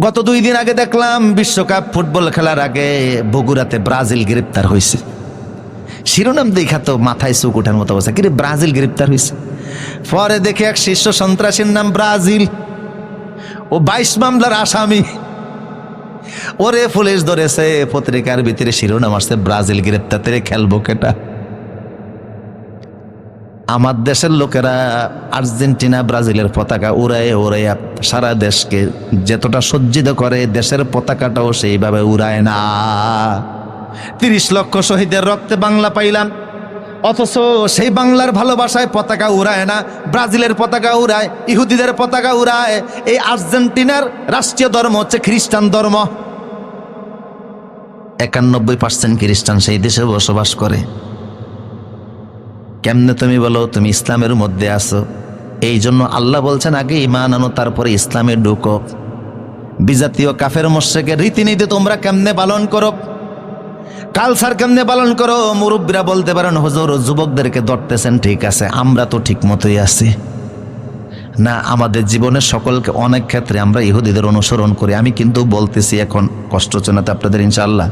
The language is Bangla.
গত দুই দিন আগে দেখলাম বিশ্বকাপ ফুটবল খেলার আগে বগুড়াতে ব্রাজিল গ্রেপ্তার হয়েছে। শিরোনাম দেখা তো মাথায় চুক ওঠার মতো অবস্থা। কিন্তু ব্রাজিল গ্রেপ্তার হয়েছে? পরে দেখে এক শীর্ষ সন্ত্রাসীর নাম ব্রাজিল। ও বাইশ মামলার আসামি। ওরে পুলিশ ধরেছে, পত্রিকার ভিতরে শিরোনাম আসছে, ব্রাজিল গ্রেপ্তার খেলব কেটা। আমার দেশের লোকেরা আর্জেন্টিনা, ব্রাজিলের পতাকা উড়ায় উড়াইয়া সারা দেশকে যতটা সজ্জিত করে দেশের পতাকাটাও সেইভাবে উড়ায় না। তিরিশ লক্ষ শহীদের রক্তে বাংলা পাইলাম, অথচ সেই বাংলার ভালোবাসায় পতাকা উড়ায় না। ব্রাজিলের পতাকা উড়ায়, ইহুদিদের পতাকা উড়ায়, এই আর্জেন্টিনার রাষ্ট্রীয় ধর্ম হচ্ছে খ্রিস্টান ধর্ম। একানব্বই পার্সেন্ট খ্রিস্টান সেই দেশে বসবাস করে। কেমনে তুমি বলো? তুমি ইসলামের মধ্যে আসো এই জন্য আল্লাহ বলছেন, আগে ইমান আনো, তারপরে ইসলামে ঢুকো। বিজাতীয় কাফের মোশেকের রীতিনীতি তোমরা কেমনে পালন করো? কালচার কেমনে পালন করো? মুরব্বীরা বলতে পারেন, হুজুর, যুবকদেরকে ধরতেছেন, ঠিক আছে, আমরা তো ঠিক মতোই আছি। না, আমাদের জীবনের সকলকে অনেক ক্ষেত্রে আমরা ইহুদিদের অনুসরণ করি। আমি কিন্তু বলতেছি এখন, কষ্ট হচ্ছে না তো আপনাদের ইনশাল্লাহ